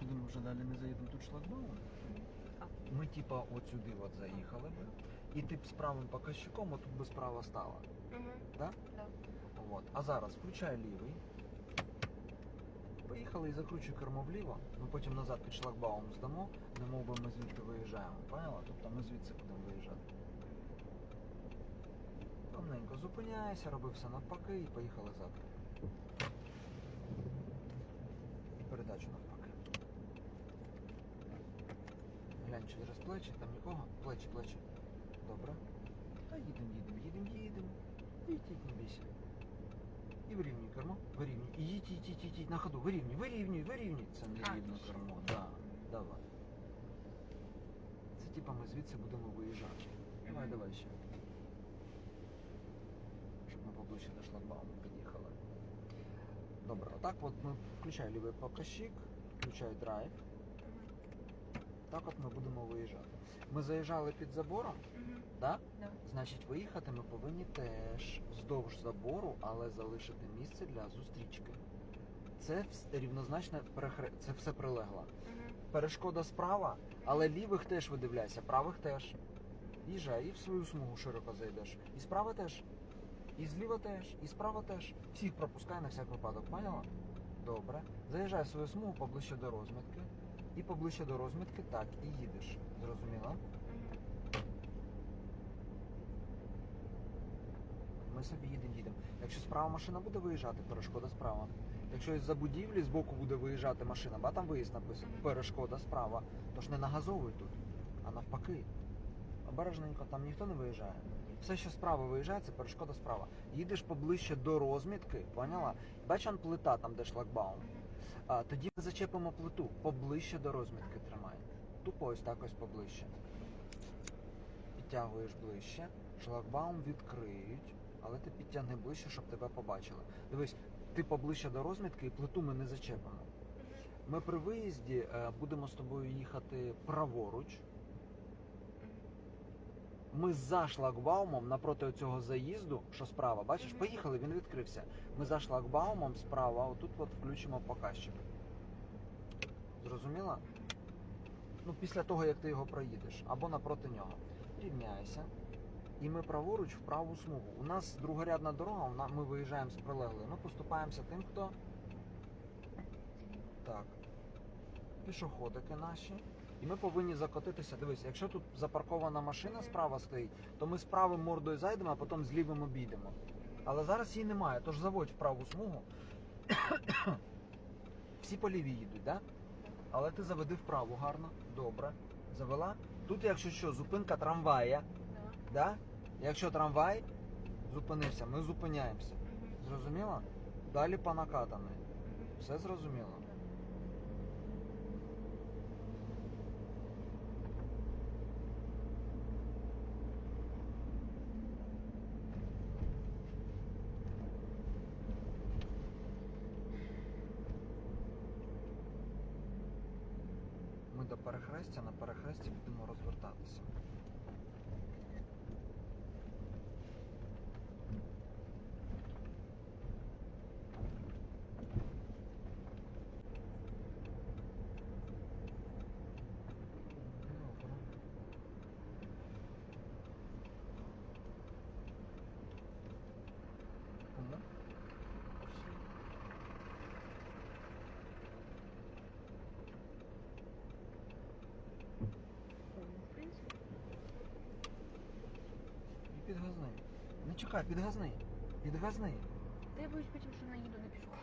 сюди ми вже далі не заїдемо, тут шлагбаум. Ми типа от сюди от заїхали би. І ти б з правим показчиком отут би справа стала. Угу. Да? Да. От. А зараз включай лівий. Поїхали і закручуй кермо вліво. Ми потім назад під шлагбаум здамо, не мов би ми звідти виїжджаємо. Поняла? Тобто ми звідси будемо виїжджати. Повненько зупиняйся, роби все навпаки і поїхали. І передачу навпаки. через плечі, там нікого. Плечі, плечі. Добре. Та їдемо, їдемо, їдемо, їдемо. Їдь, не бійся. І вирівнюй кермо, вирівнюй. І їдь, їдь, їдь, їдь, їдь на ходу, вирівнюй, вирівнюй, вирівнюй. Це не А, рівно ще. кермо, да, давай. Це типа ми звідси будемо виїжджати. Давай, Мгм. давай ще. Щоб ми поближче до шлагбауму під'їхали. Добре, отак от ми включай лівий показчик, включай драйв. Так от ми будемо виїжджати. Ми заїжджали під забором, да? Значить, виїхати ми повинні теж вздовж забору, але залишити місце для зустрічки. Це перехре... це все прилегло. Перешкода справа, але лівих теж видивляйся, правих теж. Їжджай, і в свою смугу широко зайдеш. І справа теж. І зліва теж, і справа теж. Всіх пропускай на всяк випадок, поняла? Добре. Заїжджай в свою смугу поближче до розмітки. І поближче до розмітки так, і їдеш. Зрозуміла? Ми собі їдемо, їдемо. Якщо справа машина буде виїжджати, перешкода справа. Якщо із-за будівлі збоку буде виїжджати машина, ба там виїзд написано, перешкода справа. Тож не нагазовуй тут, а навпаки. Обережненько, там ніхто не виїжджає. Все, що справа виїжджає, це перешкода справа. Їдеш поближче до розмітки, поняла? Бач, плита там, де шлагбаум. А, тоді ми зачепимо плиту, поближче до розмітки тримай. Тупо ось так ось поближче. Підтягуєш ближче, шлагбаум відкриють, але ти підтягни ближче, щоб тебе побачили. Дивись, ти поближче до розмітки і плиту ми не зачепимо. Ми при виїзді е, будемо з тобою їхати праворуч. Ми за шлагбаумом напроти цього заїзду, що справа, бачиш, поїхали, він відкрився. Ми за шлагбаумом справа, отут от включимо показчик. Зрозуміла? Ну, після того, як ти його проїдеш, або напроти нього. Рівняйся. І ми праворуч в праву смугу. У нас другорядна дорога, ми виїжджаємо з прилеглої. Ми поступаємося тим, хто. Так. Пішоходики наші. І ми повинні закотитися. Дивись, якщо тут запаркована машина справа стоїть, то ми з правим мордою зайдемо, а потім з лівим обійдемо. Але зараз її немає, тож заводь в праву смугу. Всі по лівій їдуть. Да? Але ти заведи вправу гарно. Добре. Завела. Тут, якщо що, зупинка трамвая. Да. Якщо трамвай зупинився, ми зупиняємося. Зрозуміло? Далі по накатаної. Все зрозуміло? Ми до перехрестя, на перехресті будемо розвертатися. Добре. Кому? В принципі. І підгазни. Не чекай, підгазни. Підгазни. Я боюсь потім, що наїду на пішохід.